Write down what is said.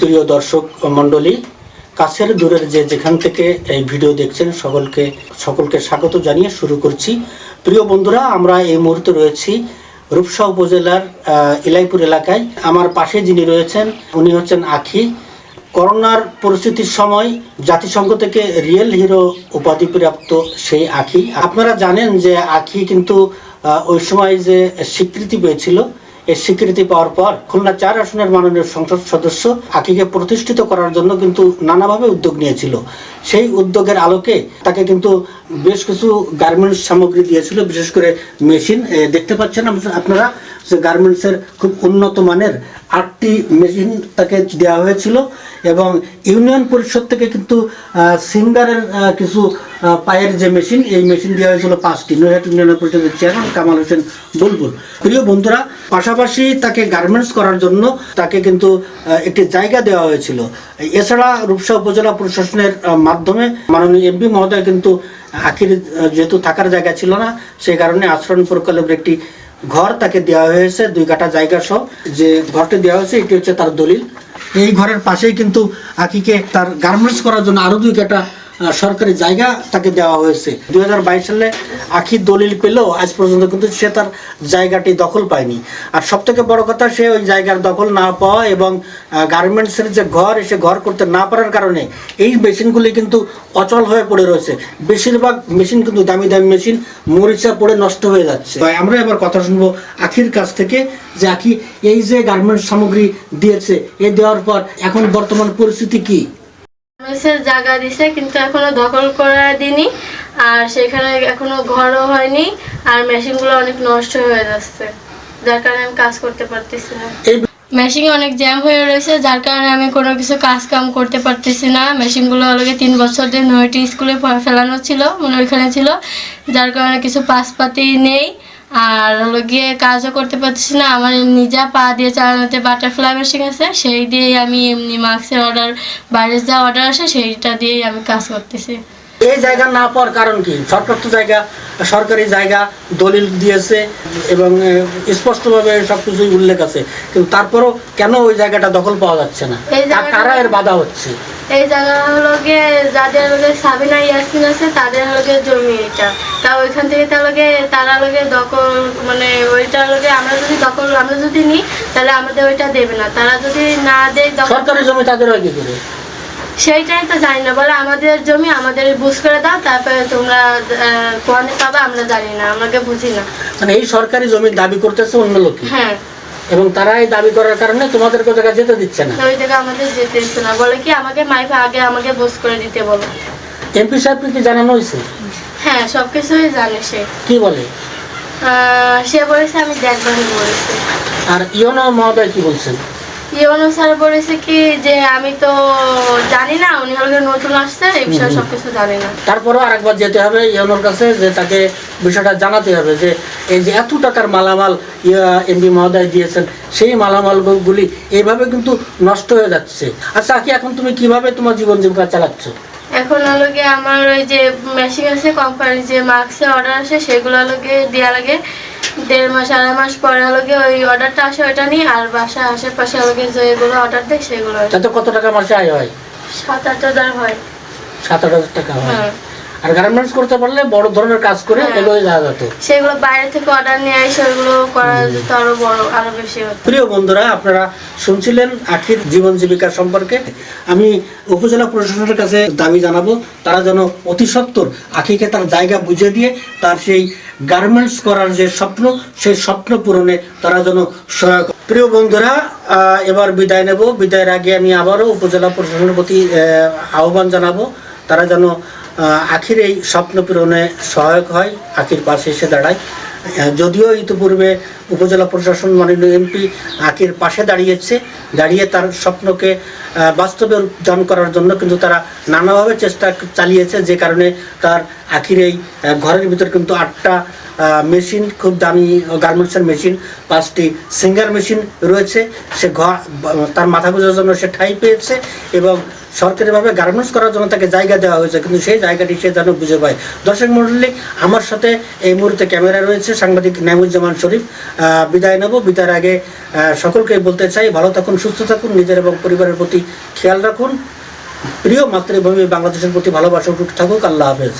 প্রিয় দর্শক মণ্ডলী, কাছের দূরের যে যেখান থেকে এই ভিডিও দেখছেন সকলকে সকলকে স্বাগত জানিয়ে শুরু করছি। প্রিয় বন্ধুরা, আমরা এই মুহূর্তে রয়েছি রূপসা উপজেলার ইলাইপুর এলাকায়। আমার পাশে যিনি রয়েছেন, উনি হচ্ছেন আখি। করোনার পরিস্থিতির সময় জাতিসংঘ থেকে রিয়েল হিরো উপাধি প্রাপ্ত সেই আখি। আপনারা জানেন যে আখি কিন্তু ওই সময় যে স্বীকৃতি পেয়েছিল এই স্বীকৃতি পাওয়ার পর খুলনা চার আসনের মাননীয় সংসদ সদস্য আকিকে প্রতিষ্ঠিত করার জন্য কিন্তু নানাভাবে উদ্যোগ নিয়েছিল। সেই উদ্যোগের আলোকে তাকে কিন্তু বেশ কিছু গার্মেন্টস সামগ্রী দিয়েছিল, বিশেষ করে মেশিন। দেখতে পাচ্ছেন আপনারা যে গার্মেন্টসের খুব উন্নত মানের আটটি মেশিন তাকে দেওয়া হয়েছিল এবং ইউনিয়ন পরিষদ থেকে কিন্তু সিঙ্গারের কিছু পায়ের যে মেশিন এই মেশিন দেওয়া হয়েছিল পাঁচটি। নৈহাট ইউনিয়ন পরিষদের চেয়ারম্যান কামাল হোসেন বুলবুল। প্রিয় বন্ধুরা, পাশাপাশি তাকে গার্মেন্টস করার জন্য তাকে কিন্তু একটি জায়গা দেওয়া হয়েছিল। এছাড়া রূপসা উপজেলা প্রশাসনের মাধ্যমে মাননীয় এমপি মহোদয় কিন্তু আখির যেহেতু থাকার জায়গা ছিল না, সেই কারণে আশ্রয়ণ প্রকল্পের একটি ঘর তাকে দেওয়া হয়েছে দুই কাটা জায়গা সব যে ঘরটি দেওয়া হয়েছে এটি হচ্ছে তার দলিল। এই ঘরের পাশেই কিন্তু আকিকে তার গার্মেন্টস করার জন্য আরও দুই আহ, সরকারি জায়গা তাকে দেওয়া হয়েছে। দু হাজার বাইশ সালে আখি দলিল পেলেও আজ পর্যন্ত কিন্তু সে তার জায়গাটি দখল পায়নি। আর সব থেকে বড় কথা, সে ওই জায়গার দখল না পাওয়া এবং গার্মেন্টসের যে ঘর সে ঘর করতে না পারার কারণে এই মেশিনগুলি কিন্তু অচল হয়ে পড়ে রয়েছে। বেশিরভাগ মেশিন কিন্তু দামি দামি মেশিন, মরিচা পড়ে নষ্ট হয়ে যাচ্ছে। তাই আমরা এবার কথা শুনব আখির কাছ থেকে যে আখি এই যে গার্মেন্টস সামগ্রী দিয়েছে, এ দেওয়ার পর এখন বর্তমান পরিস্থিতি কি? গার্মেন্টসের জায়গা দিছে কিন্তু এখনও দখল করা দিনি আর সেখানে এখনও ঘরও হয়নি আর মেশিনগুলো অনেক নষ্ট হয়ে যাচ্ছে। যার কারণে আমি কাজ করতে পারতেছি না। মেশিন অনেক জ্যাম হয়ে রয়েছে যার কারণে আমি কোনো কিছু কাজ কাম করতে পারতেছি না। মেশিনগুলো অলরেডি তিন বছর ধরে নয়টি স্কুলে ফেলানো ছিল মানে ওইখানে ছিল যার কারণে কিছু পাসপাতি নেই। আর হলো গিয়ে কাজও করতে পারছি না। আমার নিজা পা দিয়ে চালানোতে বাটারফ্লাই মেশিন আছে সেই দিয়েই আমি এমনি মাস্কের অর্ডার বাইরে যা অর্ডার আসে সেইটা দিয়েই আমি কাজ করতেছি। এই জায়গা না পাওয়ার কারণ কি? সরকার তো জায়গা সরকারি জায়গা দলিল দিয়েছে এবং স্পষ্টভাবে সবকিছুই উল্লেখ আছে। কিন্তু তারপরও কেন ওই জায়গাটা দখল পাওয়া যাচ্ছে না? কারা এর বাধা হচ্ছে? এই জায়গা হলো গিয়ে যাদের গিয়ে সাবিনা ইয়াসমিন আছে তাদের গিয়ে জমি এটা। তা ওইখান থেকে তার লগে তারা লগে দখল মানে ওইটা লগে আমরা যদি দখল আমরা যদি নিই তাহলে আমাদের ওইটা দেবে না। তারা যদি না দেয় দখল সরকারি জমি তাদের হয় কি করে? সেইটাই তো জানি না। বলে আমাদের জমি আমাদের বুঝ করে দাও তারপরে তোমরা কোয়ানে পাবে আমরা জানি না আমাকে বুঝি না। মানে এই সরকারি জমির দাবি করতেছে অন্য লোক? হ্যাঁ। এবং তারা এই দাবি করার কারণে তোমাদের কোথায় জায়গায় যেতে দিচ্ছে না। ওই থেকে আমাদের যেতে দিচ্ছে না। বলে কি আমাকে মাইফা আগে আমাকে বস করে দিতে বলো। এমপি সাহেবকে কি জানানো হয়েছে? হ্যাঁ সব কিছুই জানে সে। কি বলে? সে বলেছে আমি দেখবানি বলেছে। আর ইয়নো মহোদয় কি বলছেন? ইউনো স্যার বলেছে কি যে আমি তো জানি না উনি হলো নতুন আসছে এই বিষয়ে সবকিছু জানি না। তারপরও আরেকবার যেতে হবে ইয়নোর কাছে যে তাকে বিষয়টা জানাতে হবে যে এই যে এত টাকার মালামাল এমপি মহোদয় দিয়েছেন সেই মালামালগুলি এইভাবে কিন্তু নষ্ট হয়ে যাচ্ছে। আচ্ছা কি এখন তুমি কীভাবে তোমার জীবন জীবিকা চালাচ্ছ? এখন হলো গিয়ে আমার ওই যে মেশিন আছে কোম্পানির যে মাস্কের অর্ডার আসে সেগুলো আলোকে গিয়ে দেওয়া লাগে। দেড় মাস আড়াই মাস পরে হলো গিয়ে ওই অর্ডারটা আসে ওইটা নিই আর বাসা আশেপাশে হলো গিয়ে যেগুলো অর্ডার দেয় সেগুলো তাতে কত টাকা মাসে আয় হয়? সাত আট হাজার হয়। সাত আট হাজার টাকা হ্যাঁ। আর গার্মেন্টস করতে পারলে বড় ধরনের কাজ করে হ্যাঁ। এগোয় যাওয়া যেত। সেগুলো বাইরে থেকে অর্ডার নিয়ে এসে ওইগুলো করা যেত আরও বড় আরও বেশি হতো। প্রিয় বন্ধুরা আপনারা শুনছিলেন আখির জীবন জীবিকা সম্পর্কে। আমি উপজেলা প্রশাসনের কাছে দাবি জানাব তারা যেন অতি সত্বর আখিকে তার জায়গা বুঝে দিয়ে তার সেই গার্মেন্টস করার যে স্বপ্ন সেই স্বপ্ন পূরণে তারা যেন সহায়ক প্রিয় বন্ধুরা এবার বিদায় নেব। বিদায়ের আগে আমি আবারও উপজেলা প্রশাসনের প্রতি আহ্বান জানাব। তারা যেন আখির এই স্বপ্ন পূরণে সহায়ক হয় আখির পাশে এসে দাঁড়ায়। যদিও ইতিপূর্বে উপজেলা প্রশাসন মাননীয় এমপি আকির পাশে দাঁড়িয়েছে, দাঁড়িয়ে তার স্বপ্নকে বাস্তবে রূপদান করার জন্য কিন্তু তারা নানাভাবে চেষ্টা চালিয়েছে, যে কারণে তার আখির এই ঘরের ভিতর কিন্তু আটটা মেশিন, খুব দামি গার্মেন্টসের মেশিন, পাঁচটি সিঙ্গার মেশিন রয়েছে, সে ঘর তার মাথা গোজার জন্য সে ঠাঁই পেয়েছে এবং সরকারিভাবে গার্মেন্টস করার জন্য তাকে জায়গা দেওয়া হয়েছে, কিন্তু সেই জায়গাটি সে যেন বুঝে পায়। দর্শক মন্ডলী আমার সাথে এই মুহূর্তে ক্যামেরা রয়েছে হচ্ছে সাংবাদিক নাইমুজ্জামান শরীফ বিদায় নেব। বিদায়ের আগে সকলকে বলতে চাই, ভালো থাকুন, সুস্থ থাকুন, নিজের এবং পরিবারের প্রতি খেয়াল রাখুন। প্রিয় মাতৃভূমি বাংলাদেশের প্রতি ভালোবাসা থাকুক। আল্লাহ হাফেজ।